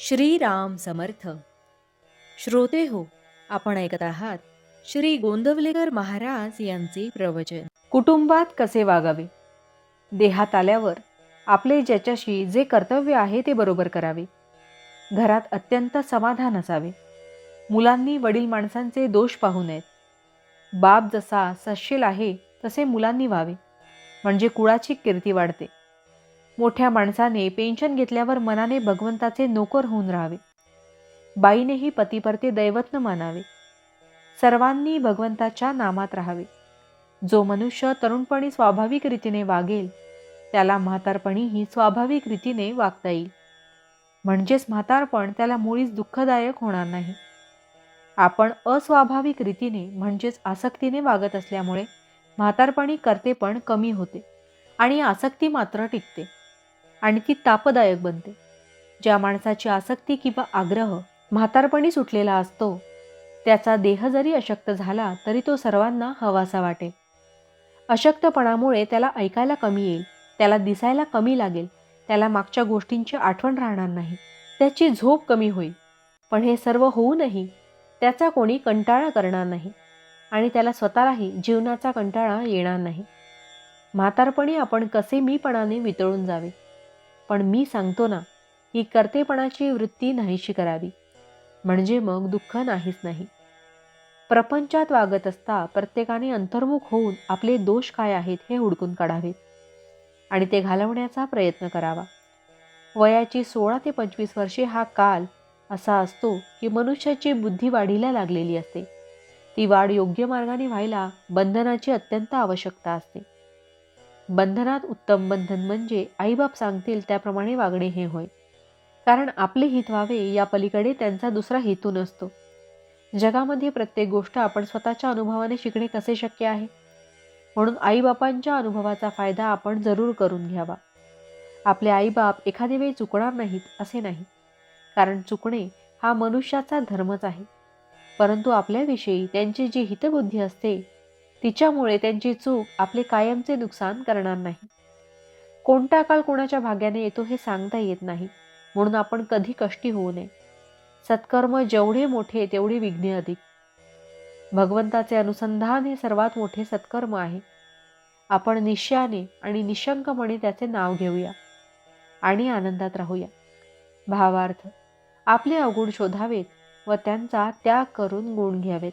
श्रीराम समर्थ. श्रोते हो आपण ऐकत आहात श्री गोंदवलेकर महाराज यांचे प्रवचन. कुटुंबात कसे वागावे? देहात आल्यावर आपले ज्याच्याशी जे कर्तव्य आहे ते बरोबर करावे. घरात अत्यंत समाधान असावे. मुलांनी वडील माणसांचे दोष पाहू नयेत. बाप जसा सशील आहे तसे मुलांनी व्हावे. म्हणजे कुळाची कीर्ती वाढते. मोठ्या माणसाने पेन्शन घेतल्यावर मनाने भगवंताचे नोकर होऊन राहावे. बाईनेही पतीपरते दैवत्न मानावे. सर्वांनी भगवंताच्या नामात राहावे. जो मनुष्य तरुणपणी स्वाभाविक रीतीने वागेल त्याला म्हातारपणीही स्वाभाविक रीतीने वागता येईल. म्हणजेच म्हातारपण त्याला मुळीच दुःखदायक होणार नाही. आपण अस्वाभाविक रीतीने म्हणजेच आसक्तीने वागत असल्यामुळे म्हातारपणी करतेपण कमी होते आणि आसक्ती मात्र टिकते. आणि ती तापदायक बनते. ज्या माणसाची आसक्ती किंवा आग्रह म्हातारपणी सुटलेला असतो त्याचा देह जरी अशक्त झाला तरी तो सर्वांना हवासा वाटेल. अशक्तपणामुळे त्याला ऐकायला कमी येईल त्याला दिसायला कमी लागेल त्याला मागच्या गोष्टींची आठवण राहणार नाही त्याची झोप कमी होईल. पण हे सर्व होऊनही त्याचा कोणी कंटाळा करणार नाही आणि त्याला स्वतःलाही जीवनाचा कंटाळा येणार नाही. म्हातारपणी आपण कसे मीपणाने वितळून जावे? पण मी सांगतो ना ही कर्तेपणाची वृत्ती नाहीशी करावी. म्हणजे मग दुःख नाहीच नाही. प्रपंचात वागत असता प्रत्येकाने अंतर्मुख होऊन आपले दोष काय आहेत हे हुडकून काढावेत आणि ते घालवण्याचा प्रयत्न करावा. वयाची सोळा ते पंचवीस वर्षे हा काल असा असतो की मनुष्याची बुद्धी वाढीला लागलेली असते. ती वाढ योग्य मार्गाने व्हायला बंधनाची अत्यंत आवश्यकता असते. बंधनात उत्तम बंधन म्हणजे आईबाप सांगतील त्याप्रमाणे वागणे हे होय. कारण आपले हित व्हावे या पलीकडे त्यांचा दुसरा हेतू नसतो. जगामध्ये प्रत्येक गोष्ट आपण स्वतःच्या अनुभवाने शिकणे कसे शक्य आहे? म्हणून आईबापांच्या अनुभवाचा फायदा आपण जरूर करून घ्यावा. आपले आईबाप एखादे वेळी चुकणार नाहीत असे नाही. कारण चुकणे हा मनुष्याचा धर्मच आहे. परंतु आपल्याविषयी त्यांची जी हितबुद्धी असते तिच्यामुळे त्यांची चूक आपले कायमचे नुकसान करणार नाही. कोणता काळ कोणाच्या भाग्याने येतो हे सांगता येत नाही म्हणून आपण कधी कष्टी होऊ नये. सत्कर्म जेवढे मोठे तेवढे विघ्ने अधिक. भगवंताचे अनुसंधान हे सर्वात मोठे सत्कर्म आहे. आपण निश्चयाने आणि निशंकपणे त्याचे नाव घेऊया आणि आनंदात राहूया. भावार्थ आपले अवगुण शोधावेत व त्यांचा त्याग करून गुण घ्यावेत.